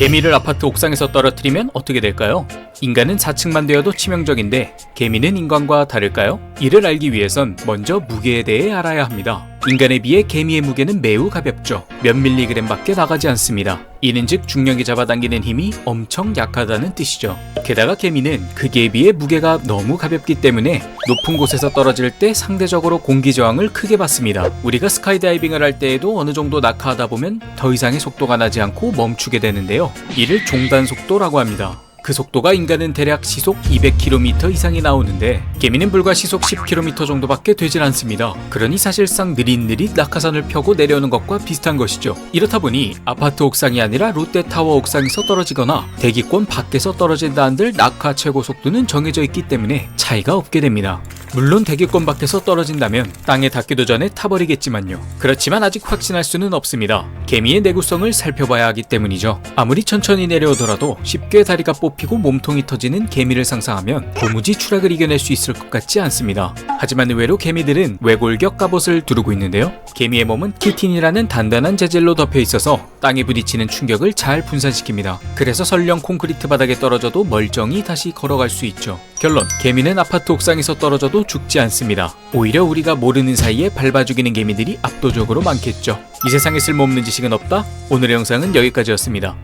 개미를 아파트 옥상에서 떨어뜨리면 어떻게 될까요? 인간은 4층만 되어도 치명적인데 개미는 인간과 다를까요? 이를 알기 위해선 먼저 무게에 대해 알아야 합니다. 인간에 비해 개미의 무게는 매우 가볍죠. 몇 밀리그램밖에 나가지 않습니다. 이는 즉 중력이 잡아당기는 힘이 엄청 약하다는 뜻이죠. 게다가 개미는 크기에 비해 무게가 너무 가볍기 때문에 높은 곳에서 떨어질 때 상대적으로 공기 저항을 크게 받습니다. 우리가 스카이다이빙을 할 때에도 어느 정도 낙하하다 보면 더 이상의 속도가 나지 않고 멈추게 되는데요. 이를 종단 속도라고 합니다. 그 속도가 인간은 대략 시속 200km 이상이 나오는데 개미는 불과 시속 10km 정도밖에 되질 않습니다. 그러니 사실상 느릿느릿 낙하산을 펴고 내려오는 것과 비슷한 것이죠. 이렇다 보니 아파트 옥상이 아니라 롯데타워 옥상에서 떨어지거나 대기권 밖에서 떨어진다 한들 낙하 최고 속도는 정해져 있기 때문에 차이가 없게 됩니다. 물론 대기권 밖에서 떨어진다면 땅에 닿기도 전에 타버리겠지만요. 그렇지만 아직 확신할 수는 없습니다. 개미의 내구성을 살펴봐야 하기 때문이죠. 아무리 천천히 내려오더라도 쉽게 다리가 뽑히고 몸통이 터지는 개미를 상상하면 도무지 추락을 이겨낼 수 있을 것 같지 않습니다. 하지만 의외로 개미들은 외골격 갑옷을 두르고 있는데요. 개미의 몸은 키틴이라는 단단한 재질로 덮여 있어서 땅에 부딪히는 충격을 잘 분산시킵니다. 그래서 설령 콘크리트 바닥에 떨어져도 멀쩡히 다시 걸어갈 수 있죠. 결론, 개미는 아파트 옥상에서 떨어져도 죽지 않습니다. 오히려 우리가 모르는 사이에 밟아 죽이는 개미들이 압도적으로 많겠죠. 이 세상에 쓸모없는 지식은 없다? 오늘의 영상은 여기까지였습니다.